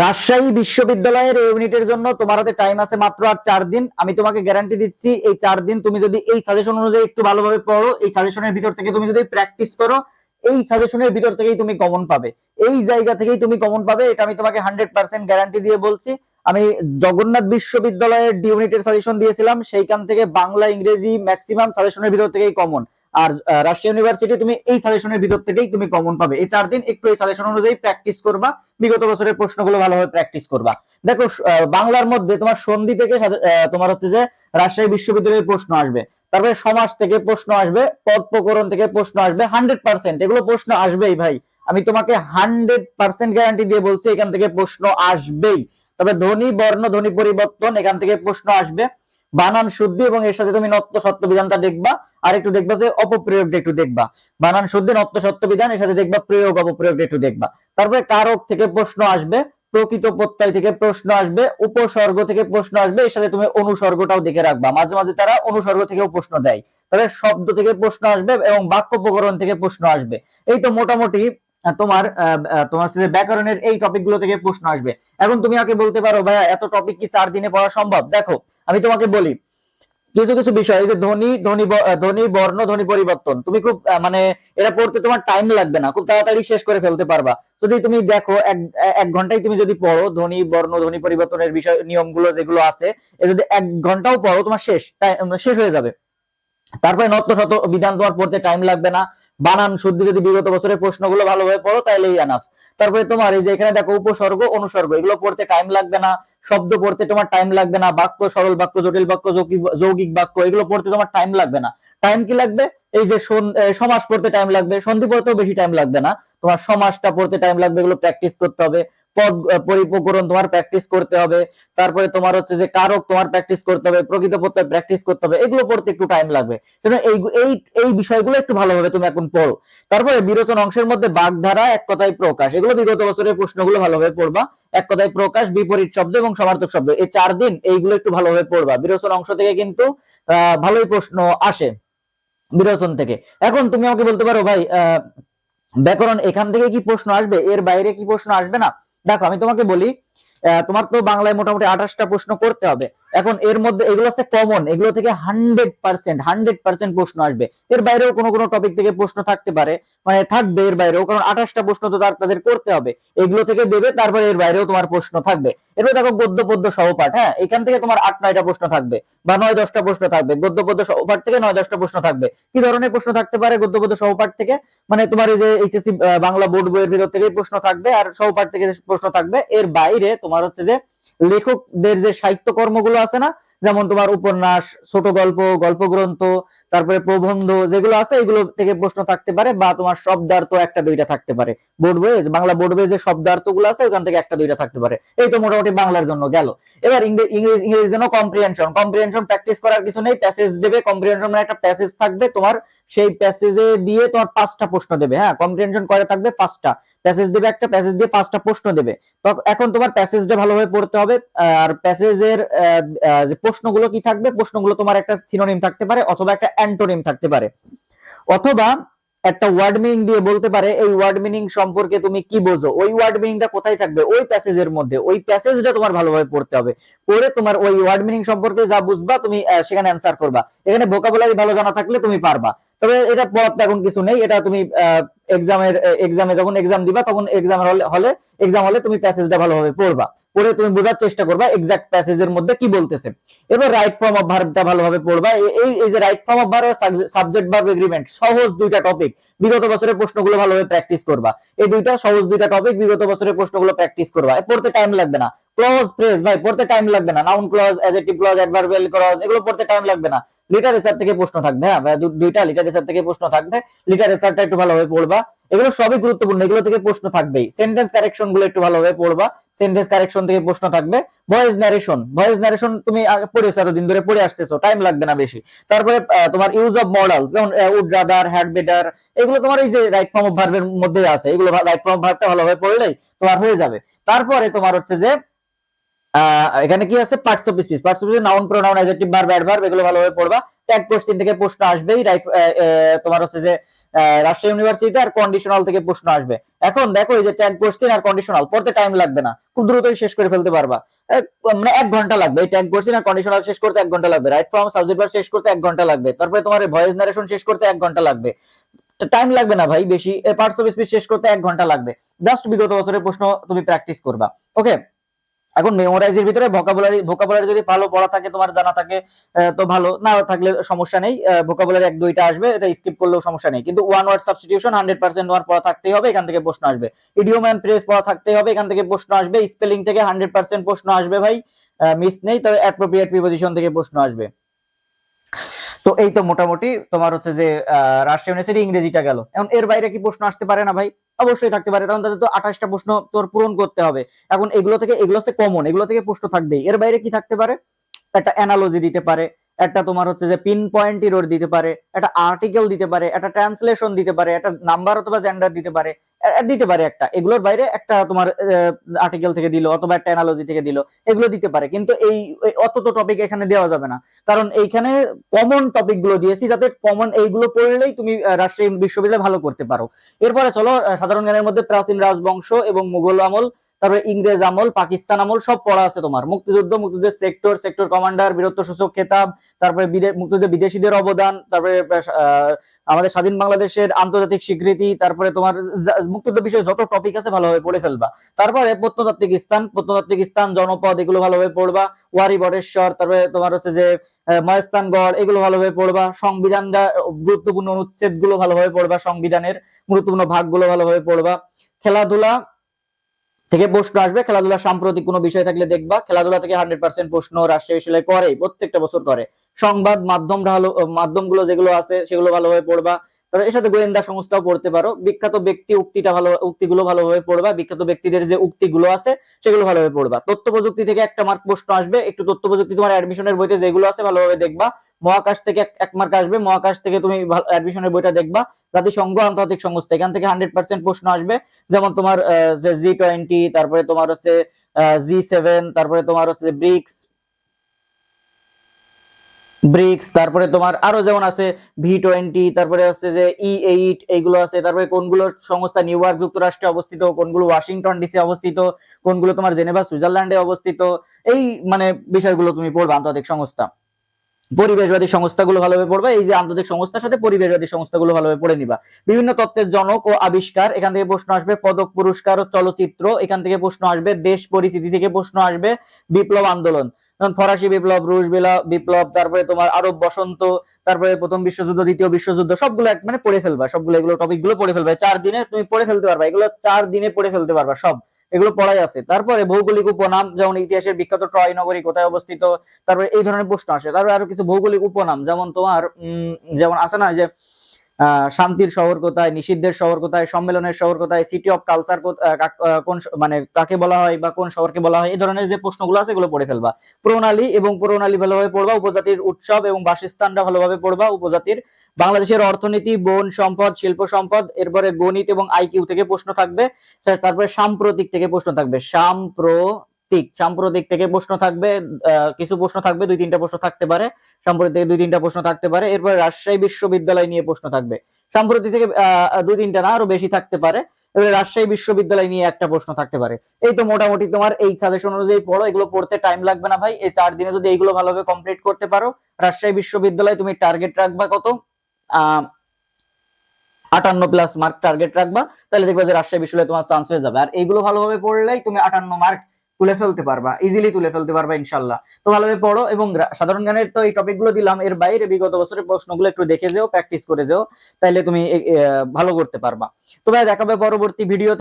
রাজশাহী বিশ্ববিদ্যালয়ের এই ইউনিটের জন্য তোমার হাতে টাইম আছে মাত্র আর চার দিন। আমি তোমাকে গ্যারান্টি দিচ্ছি, এই চার দিন তুমি যদি এই সাজেশন অনুযায়ী একটু ভালোভাবে পড়ো, এই সাজেশনের ভিতর থেকে তুমি যদি প্র্যাকটিস করো, এই সাজেশনের ভিতর থেকেই তুমি কমন পাবে। এই জায়গা থেকেই তুমি কমন পাবে, এটা আমি তোমাকে হান্ড্রেড পার্সেন্ট গ্যারান্টি দিয়ে বলছি। আমি জগন্নাথ বিশ্ববিদ্যালয়ের ডি ইউনিটের সাজেশন দিয়েছিলাম, সেইখান থেকে বাংলা, ইংরেজি ম্যাক্সিমাম সাজেশনের ভিতর থেকেই কমন আর রাজশাহী ইউনিভার্সিটি তুমি এই সাজেশনের ভিতর থেকেই তুমি কমন পাবে। এই চার দিন একটু এই সাজেশন অনুযায়ী প্র্যাকটিস করবা। বিগত বছরের প্রশ্নগুলো ভালোভাবে প্র্যাকটিস করবা। দেখো বাংলার মধ্যে তোমার সন্ধি থেকে তোমার হচ্ছে যে রাজশাহী বিশ্ববিদ্যালয়ের প্রশ্ন আসবে। তারপরে সমাজ থেকে প্রশ্ন আসবে, পদ প্রকরণ থেকে প্রশ্ন আসবে হান্ড্রেড পার্সেন্ট এগুলো প্রশ্ন আসবেই ভাই। আমি তোমাকে হান্ড্রেড পার্সেন্ট গ্যারান্টি দিয়ে বলছি, এখান থেকে প্রশ্ন আসবেই। তবে ধ্বনি, বর্ণ ধনী পরিবর্তন এখান থেকে প্রশ্ন আসবে। বানান শুদ্ধি এবং এর সাথে তুমি নত্য সত্য বিধানটা দেখবা। আর একটু দেখবা যে অপপ্রয়োগটা একটু দেখবা। বানান শুদ্ধি, নত্য সত্য বিধান, এর সাথে দেখবা প্রয়োগ, অপপ্রয়োগটা একটু দেখবা। তারপরে কারক থেকে প্রশ্ন আসবে, প্রকৃত প্রত্যয় থেকে প্রশ্ন আসবে, উপসর্গ থেকে প্রশ্ন আসবে, এর সাথে তুমি অনুসর্গটাও দেখে রাখবা। মাঝে মাঝে তারা অনুসর্গ থেকেও প্রশ্ন দেয়। তবে শব্দ থেকে প্রশ্ন আসবে এবং বাক্য প্রকরণ থেকে প্রশ্ন আসবে। এই তো মোটামুটি তোমার তোমার হচ্ছে ব্যাকরণের এই টপিকগুলো থেকে প্রশ্ন আসবে। এখন তুমি আমাকে বলতে পারো, ভাইয়া, এত টপিক কি চার দিনে পড়া সম্ভব? দেখো, আমি তোমাকে বলি, কিছু কিছু বিষয়, এই যে ধ্বনি ধ্বনি ধ্বনি, বর্ণ, ধ্বনি পরিবর্তন, তুমি খুব মানে এটা পড়তে তোমার টাইম লাগবে না, খুব তাড়াতাড়ি শেষ করে ফেলতে পারবা। যদি তুমি দেখো, এক এক ঘন্টায় তুমি যদি পড়ো, ধ্বনি, বর্ণ, ধ্বনি পরিবর্তনের বিষয়, নিয়মগুলো যেগুলো আছে, এ যদি এক ঘন্টাও পড়ো, তোমার শেষ শেষ হয়ে যাবে। তারপরে নত্য শত বিধান তোমার পড়তে টাইম লাগবে না বানান শুদ্ধি যদি বিগত বছরের প্রশ্নগুলো ভালোভাবে পড়ো তাহলেই আনাফ। তারপরে তোমার এই যে এখানে দেখো উপসর্গ, অনুসর্গ, এগুলো পড়তে টাইম লাগবে না, শব্দ পড়তে তোমার টাইম লাগবে না, বাক্য সরল বাক্য, জটিল বাক্য, যৌগিক- বাক্য, এগুলো পড়তে তোমার টাইম লাগবে না। টাইম কি লাগবে? এই যে সমাস পড়তে টাইম লাগবে, সন্ধি পড়তেও বেশি টাইম লাগবে না। তোমার সমাসটা পড়তে টাইম লাগবে, এগুলো প্র্যাকটিস করতে হবে। পদ আহ, পরিপকরণ তোমার প্র্যাকটিস করতে হবে। তারপরে তোমার হচ্ছে যে কারক তোমার প্র্যাকটিস করতে হবে প্রকৃত প্রত্যয় প্র্যাকটিস করতে হবে এগুলো পড়তে একটু টাইম লাগবে। সেজন্য এই এই এই বিষয়গুলো একটু ভালোভাবে তুমি এখন পড়ো। তারপরে বিরোচন অংশের মধ্যে বাগধারা এক কথায় প্রকাশ। এগুলো বিগত বছরের প্রশ্নগুলো ভালোভাবে পড়বা। এক কথায় প্রকাশ বিপরীত শব্দ এবং সমার্থক শব্দ। এই চার দিন এইগুলো একটু ভালোভাবে পড়বা। বিরোচন অংশ থেকে কিন্তু আহ ভালোই প্রশ্ন আসে বিরোচন থেকে। এখন তুমি আমাকে বলতে পারো ভাই আহ ব্যাকরণ এখান থেকে কি প্রশ্ন আসবে? এর বাইরে কি প্রশ্ন আসবে না? দেখো আমি তোমাকে বলি তোমার তো বাংলায় মোটামুটি আঠাশটা প্রশ্ন করতে হবে। এখন এর মধ্যে এগুলো হচ্ছে কমন এগুলো থেকে হান্ড্রেড পার্সেন্ট হান্ড্রেড পার্সেন্ট প্রশ্ন আসবে। এর বাইরেও কোনো কোনো টপিক থেকে প্রশ্ন থাকতে পারে মানে থাকবে এর বাইরেও, কারণ আঠাশটা প্রশ্ন তো তার- তাদের করতে হবে। এগুলো থেকে দেবে তারপরে এর বাইরেও তোমার প্রশ্ন থাকবে। এরপর দেখো গদ্য, পদ্য সহপাঠ হ্যাঁ? এখান থেকে তোমার আট, নয়টা প্রশ্ন থাকবে, বা নয়, দশটা প্রশ্ন থাকবে। গদ্য, পদ্য সহপাঠ থেকে নয়, দশটা প্রশ্ন থাকবে। কি ধরনের প্রশ্ন থাকতে পারে গদ্য, পদ্য সহপাঠ থেকে? মানে তোমার এই যে এইচএসসি বাংলা বোর্ড বইয়ের ভিতর থেকেই প্রশ্ন থাকবে, আর সহপাঠ থেকে প্রশ্ন থাকবে, এর বাইরে তোমার হচ্ছে যে লেখকদের যে সাহিত্য কর্মগুলো আছে না, যেমন তোমার উপন্যাস, ছোট গল্প গল্প গ্রন্থ তারপরে প্রবন্ধ যেগুলো আছে, এগুলো থেকে প্রশ্ন থাকতে পারে বা তোমার শব্দার্থ একটা দুইটা থাকতে পারে। বোর্ড বইয়ে, বাংলা বোর্ড বইয়ে যে শব্দার্থগুলো আছে, ওখান থেকে একটা দুইটা থাকতে পারে। এই তো মোটামুটি বাংলার জন্য গেল। এবার ইংরে- ইংরেজি ইংরেজির জন্য কম্প্রিহেনশন কম্প্রিহেনশন প্র্যাকটিস করার কিছু নেই প্যাসেজ দেবে। কম্প্রিহেনশন মানে একটা প্যাসেজ থাকবে তোমার সেই প্যাসেজে দিয়ে তোমার পাঁচটা প্রশ্ন দেবে হ্যাঁ? কম্প্রিহেনশন করে থাকবে পাঁচটা। প্যাসেজ দেবে একটা প্যাসেজ দিয়ে পাঁচটা প্রশ্ন দেবে। এখন তোমার প্যাসেজটা ভালোভাবে পড়তে হবে, আর প্যাসেজের যে প্রশ্নগুলো কি থাকবে, প্রশ্নগুলো তোমার একটা সিনোনিম থাকতে পারে অথবা একটা অ্যান্টোনিম থাকতে পারে। অথবা একটা ওয়ার্ড মিনিং দিয়ে বলতে পারে, এই ওয়ার্ড মিনিং সম্পর্কে তুমি কি বোঝো? ওই ওয়ার্ড মিনিংটা কোথায় থাকবে? ওই প্যাসেজের মধ্যে। ওই প্যাসেজটা তোমার ভালোভাবে পড়তে হবে। পড়ে তোমার ওই ওয়ার্ড মিনিং সম্পর্কে যা বুঝবা, তুমি সেখানে অ্যান্সার করবা। এখানে ভোকাবুলারি ভালো জানা থাকলে তুমি পারবা। তবে এটা পড়াতে এখন কিছু নেই, এটা তুমি এক্সামের এক্সামে যখন এক্সাম দিবা, তখন এক্সামের হলে এক্সাম হলে তুমি প্যাসেজটা ভালোভাবে পড়বা। পড়ে তুমি বোঝার চেষ্টা করবা এক্সাক্ট প্যাসেজের মধ্যে কি বলতেছে। এবার রাইট ফর্ম অফ ভার্বটা ভালোভাবে পড়বা। এই এই যে right form of verb subject verb agreement সহজ দুইটা টপিক বিগত বছরের প্রশ্নগুলো ভালোভাবে প্র্যাকটিস করবা। এই দুইটা সহজ দুইটা টপিক বিগত বছরের প্রশ্নগুলো প্র্যাকটিস করবা। পড়তে টাইম লাগবে না। ক্লজ ফ্রেজ ভাই, পড়তে টাইম লাগবে না। Noun clause adjective clause adverbial clause এগুলো পড়তে টাইম লাগবে না। লিটারেচার থেকে প্রশ্ন থাকবে হ্যাঁ? দুইটা লিটারেচার থেকে প্রশ্ন থাকবে। লিটারেচারটা একটু ভালোভাবে পড়বা। এগুলো সবই গুরুত্বপূর্ণ, এগুলো থেকে প্রশ্ন থাকবেই। সেন্টেন্স কারেকশনগুলো একটু ভালোভাবে পড়বা। সেন্টেন্স কারেকশন থেকে প্রশ্ন থাকবে। ভয়েস ন্যারেশন ভয়েস ন্যারেশন তুমি পড়েছো এতদিন ধরে, পড়ে আসতেছো টাইম লাগবে না বেশি। তারপরে তোমার ইউজ অফ মডেল যেমন উড রাদার হ্যাড বেটার এগুলো তোমার এই যে রাইট ফর্ম অফ ভার্বের মধ্যে আছে। এগুলো রাইট ফর্ম অফ ভার্বটা ভালোভাবে পড়লেই তোমার হয়ে যাবে। তারপরে তোমার হচ্ছে যে এখানে কি আছে? Parts of speech parts of speech noun pronoun adjective verb adverb এগুলো ভালোভাবে পড়বা। ট্যাগ কোশ্চিন থেকে প্রশ্ন আসবেই রাইট তোমার হচ্ছে যে রাজশাহী ইউনিভার্সিটি আর কন্ডিশনাল থেকে প্রশ্ন আসবে। এখন দেখো এই যে ট্যাগ কোশ্চিন আর কন্ডিশনাল পড়তে টাইম লাগবে না। খুব দ্রুতই শেষ করে ফেলতে পারবা। মানে এক ঘণ্টা লাগবে। এই ট্যাগ কোশ্চিন আর কন্ডিশনাল শেষ করতে এক ঘণ্টা লাগবে। রাইট ফর্ম সাবজেক্ট ভার্ব শেষ করতে এক ঘণ্টা লাগবে। তারপরে তোমার ভয়েস নারেশন শেষ করতে এক ঘণ্টা লাগবে। টাইম লাগবে না ভাই, বেশি। পার্টস অফ স্পিচ শেষ করতে এক ঘণ্টা লাগবে। জাস্ট বিগত বছরের প্রশ্ন তুমি প্র্যাকটিস করবা। ওকে এখন মেমোরাইজের ভিতরে ভোকাবুলারি ভোকাবুলারি যদি ভালো পড়া থাকে, তোমার জানা থাকে তো ভালো। না থাকলে সমস্যা নেই। ভোকাবুলারি এক দুইটা আসবে, এটা স্কিপ করলেও সমস্যা নেই। কিন্তু one word substitution hundred percent তোমার পড়া থাকতেই হবে, এখান থেকে প্রশ্ন আসবে। ইডিওম অ্যান্ড প্রেস পড়া থাকতেই হবে, এখান থেকে প্রশ্ন আসবে। স্পেলিং থেকে হান্ড্রেড পার্সেন্ট প্রশ্ন আসবে ভাই। মিস নেই, তবে অ্যাপ্রোপ্রিয়েট প্রিপোজিশন থেকে প্রশ্ন আসবে। তো এই তো মোটামুটি তোমার হচ্ছে যে রাষ্ট্রীয় ইউনিভার্সিটি ইংরেজিটা গেল। এখন এর বাইরে কি প্রশ্ন আসতে পারে না ভাই? অবশ্যই থাকতে পারে, কারণ তাদের তো আঠাশটা প্রশ্ন তোর পূরণ করতে হবে। এখন এগুলো থেকে, এগুলো হচ্ছে কমন এগুলো থেকে প্রশ্ন থাকবেই। এর বাইরে কি থাকতে পারে? একটা অ্যানালজি দিতে পারে, একটা তোমার হচ্ছে যে পিন পয়েন্ট ইরোর দিতে পারে, একটা আর্টিকেল দিতে পারে, একটা ট্রান্সলেশন দিতে পারে, একটা নাম্বার অথবা জেন্ডার দিতে পারে। দিতে পারে একটা। এগুলোর বাইরে একটা তোমার আর্টিকেল থেকে দিল অথবা একটা অ্যানালজি থেকে দিল, এগুলো দিতে পারে। কিন্তু এই অত তো টপিক এখানে দেওয়া যাবে না। কারণ এইখানে কমন টপিকগুলো দিয়েছি যাতে কমন এইগুলো পড়লেই তুমি রাজশাহী বিশ্ববিদ্যালয়ে ভালো করতে পারো। এরপরে চলো সাধারণ জ্ঞানের মধ্যে প্রাচীন রাজবংশ এবং মুঘল আমল তারপরে ইংরেজ আমল পাকিস্তান আমল সব পড়া আছে তোমার। মুক্তিযুদ্ধ মুক্তিযুদ্ধের সেক্টর সেক্টর কমান্ডার বীরত্ব সূচক খেতাব তারপরে বিদে- মুক্তিযুদ্ধে বিদেশিদের অবদান তারপরে আমাদের স্বাধীন বাংলাদেশের আন্তর্জাতিক স্বীকৃতি তারপরে তোমার মুক্তিযুদ্ধ বিষয়ে যত টপিক আছে ভালোভাবে পড়ে ফেলবা। তারপরে প্রত্নতাত্ত্বিক স্থান প্রত্নতাত্ত্বিক স্থান জনপদ এগুলো ভালোভাবে পড়বা। ওয়ারি বটেশ্বর তারপরে তোমার হচ্ছে যে আহ, মহেস্থানগড় এগুলো ভালোভাবে পড়বা। সংবিধানটা গুরুত্বপূর্ণ অনুচ্ছেদগুলো ভালোভাবে পড়বা সংবিধানের গুরুত্বপূর্ণ ভাগগুলো ভালোভাবে পড়বা। খেলাধুলা থেকে প্রশ্ন আসবে খেলাধুলা সাম্প্রতিক কোনো বিষয় থাকলে দেখবা, খেলাধুলা থেকে হান্ড্রেড পার্সেন্ট প্রশ্ন রাজশাহী বিশ্ববিদ্যালয় করে, প্রত্যেকটা বছর করে। সংবাদ মাধ্যম মাধ্যমগুলো যেগুলো আছে, সেগুলো ভালোভাবে পড়বা। তবে এর সাথে গোয়েন্দা সংস্থাও পড়তে পারো। বিখ্যাত ব্যক্তি উক্তিটা ভালো, উক্তিগুলো ভালোভাবে পড়বা। বিখ্যাত ব্যক্তিদের যে উক্তিগুলো আছে, সেগুলো ভালোভাবে পড়বা। তথ্য প্রযুক্তি থেকে একটা মার্ক প্রশ্ন আসবে। একটু তথ্য প্রযুক্তি তোমার অ্যাডমিশনের বইতে যেগুলো আছে, ভালোভাবে দেখবা। মহাকাশ থেকে এক- মার্ক আসবে। মহাকাশ থেকে তুমি অ্যাডমিশনের বইটা দেখবা। জাতিসংঘ, আন্তর্জাতিক সংস্থা, এখান থেকে হান্ড্রেড পার্সেন্ট প্রশ্ন আসবে। যেমন তোমার জি টোয়েন্টি তারপরে তোমার হচ্ছে জি সেভেন তারপরে তোমার হচ্ছে ব্রিক্স ব্রিক্স, তারপরে তোমার আরও যেমন আছে ভি টোয়েন্টি তারপরে হচ্ছে যে ই এইট এইগুলো আছে। তারপরে কোনগুলো সংস্থা নিউ ইয়র্ক যুক্তরাষ্ট্রে অবস্থিত, কোনগুলো ওয়াশিংটন ডিসি অবস্থিত, কোনগুলো তোমার জেনেভা, সুইজারল্যান্ডে অবস্থিত, এই মানে বিষয়গুলো তুমি পড়বে, আন্তর্জাতিক সংস্থা। পরিবেশবাদী সংস্থাগুলো ভালোভাবে পড়বা, এই যে আন্তর্জাতিক সংস্থার সাথে পরিবেশবাদী সংস্থাগুলো ভালোভাবে পড়ে নিবা। বিভিন্ন তত্ত্বের জনক ও আবিষ্কার, এখান থেকে প্রশ্ন আসবে, পদক, পুরস্কার ও চলচ্চিত্র, এখান থেকে প্রশ্ন আসবে, দেশ পরিস্থিতি থেকে প্রশ্ন আসবে, বিপ্লব আন্দোলন। ফরাসি বিপ্লব, রুশ বিপ্লব, তারপরে তোমার আরব বসন্ত, তারপরে প্রথম বিশ্বযুদ্ধ, দ্বিতীয় বিশ্বযুদ্ধ, সবগুলো মানে পড়ে ফেলবা, সবগুলো এগুলো টপিকগুলো পড়ে ফেলবে। চার দিনে তুমি পড়ে ফেলতে পারবা, এগুলো চার দিনে পড়ে ফেলতে পারবা, সব। এগুলো পড়াই আছে। তারপরে ভৌগোলিক উপনাম যেমন ইতিহাসের বিখ্যাত ট্রয় নগরী কোথায় অবস্থিত তারপরে এই ধরনের প্রশ্ন আসে। তারপরে আরও কিছু ভৌগোলিক উপনাম যেমন তোমার উম, যেমন আছে না যে শান্তির শহর কোথায়, নিষিদ্ধের শহর কোথায়, সম্মেলনের শহর কোথায় সিটি অফ কালচার কোন মানে কাকে বলা হয় বা কোন শহরকে বলা হয়, এই ধরনের যে প্রশ্নগুলো আছে এগুলো পড়ে ফেলবা। প্রণালী এবং প্রণালী ভালোভাবে পড়বা, উপজাতির উৎসব এবং বাসস্থানটা ভালোভাবে পড়বা, উপজাতির। বাংলাদেশের অর্থনীতি, বন সম্পদ, শিল্প সম্পদ, এরপরে গণিত এবং আইকিউ থেকে প্রশ্ন থাকবে তারপরে সাম্প্রতিক থেকে প্রশ্ন থাকবে। সাম্প্রতিক সাম্প্রতিক থেকে প্রশ্ন থাকবে কিছু প্রশ্ন থাকবে, দুই তিনটা প্রশ্ন থাকতে পারে, সাম্প্রতিক থেকে দুই তিনটা প্রশ্ন থাকতে পারে, এরপরে রাজশাহী বিশ্ববিদ্যালয় নিয়ে প্রশ্ন থাকবে। সাম্প্রতিক থেকে দুই তিনটা না, আরও বেশি থাকতে পারে এবারে রাজশাহী বিশ্ববিদ্যালয় নিয়ে একটা প্রশ্ন থাকতে পারে। এই তো মোটামুটি তোমার এই সাজেশন অনুযায়ী পড়ো, এগুলো পড়তে টাইম লাগবে না ভাই, এই চার দিনে যদি এইগুলো ভালোভাবে কমপ্লিট করতে পারো, রাজশাহী বিশ্ববিদ্যালয় তুমি টার্গেট রাখবা কত? আটান্ন প্লাস মার্ক টার্গেট রাখবা, তাহলে দেখবা যে রাজশাহী বিশ্ববিদ্যালয়ে তোমার চান্স হয়ে যাবে। আর এইগুলো ভালোভাবে পড়লেই তুমি আটান্ন মার্ক তুলে ফেলতে পারবা ইজিলি তুলে ফেলতে পারবা ইনশাল্লাহ তো ভালোভাবে পড়ো এবং সাধারণ জ্ঞানের তো এই টপিকগুলো দিলাম, এর বাইরে বিগত বছরের প্রশ্নগুলো একটু দেখে যেও প্র্যাকটিস করে যেও, তাইলে তুমি ভালো করতে পারবা। তো ভাই দেখাবে পরবর্তী ভিডিও